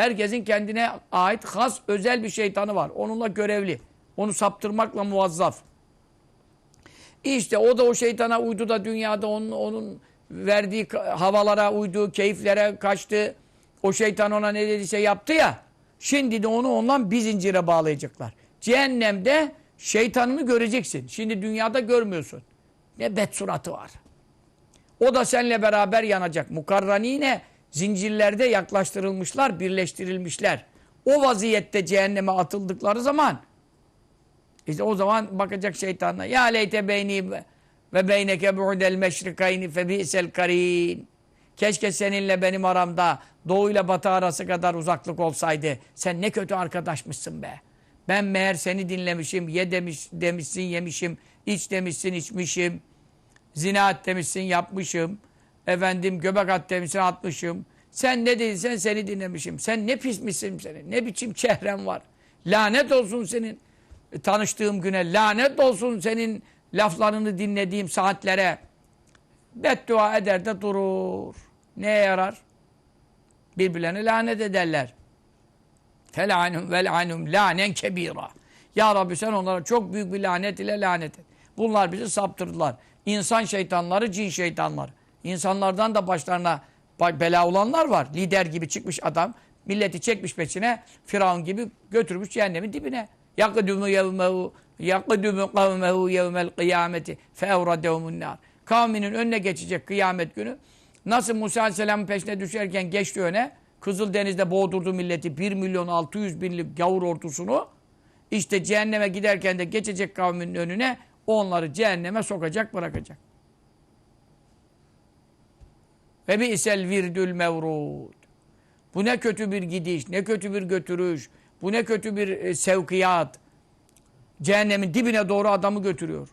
Herkesin kendine ait has özel bir şeytanı var. Onunla görevli. Onu saptırmakla muvazzaf. İşte o da o şeytana uydu da dünyada onun, onun verdiği havalara uydu, keyiflere kaçtı. O şeytan ona ne dediyse yaptı ya. Şimdi de onu ondan bir zincire bağlayacaklar. Cehennemde şeytanını göreceksin. Şimdi dünyada görmüyorsun. Ne bet suratı var. O da seninle beraber yanacak. Mukarranine zincirlerde yaklaştırılmışlar, birleştirilmişler. O vaziyette cehenneme atıldıkları zaman işte o zaman bakacak şeytanla. Ya leyte beyni ve- beyneke bu'del meşrikayni fe bi'sel karin. Keşke seninle benim aramda doğu ile batı arası kadar uzaklık olsaydı. Sen ne kötü arkadaşmışsın be. Ben meğer seni dinlemişim, ye demiş, demişsin yemişim, iç demişsin içmişim. Zina et demişsin yapmışım. Efendim göbek at demişsin atmışım. Sen ne dediysen seni dinlemişim. Sen ne pismişsin senin. Ne biçim çehren var. Lanet olsun senin e, tanıştığım güne. Lanet olsun senin laflarını dinlediğim saatlere. Beddua eder de durur. Neye yarar? Birbirlerine lanet ederler. Felanum vel'anum lanen kebira. Ya Rabbi sen onlara çok büyük bir lanet ile lanet et. Bunlar bizi saptırdılar. İnsan şeytanları, cin şeytanları. İnsanlardan da başlarına ba- bela olanlar var. Lider gibi çıkmış adam. Milleti çekmiş peşine. Firavun gibi götürmüş cehennemin dibine. Yakıdümü yevmehu yakıdümü kavmehu yevmel kıyameti fevradevmun nar. Kavminin önüne geçecek kıyamet günü. Nasıl Musa Aleyhisselam'ın peşine düşerken geçti öne. Kızıldeniz'de boğdurdu milleti. 1 milyon 600 binlik gavur ordusunu. İşte cehenneme giderken de geçecek kavminin önüne onları cehenneme sokacak bırakacak. Ve bi'sel virdül mevrud. Bu ne kötü bir gidiş, ne kötü bir götürüş, bu ne kötü bir e, sevkiyat. Cehennemin dibine doğru adamı götürüyor.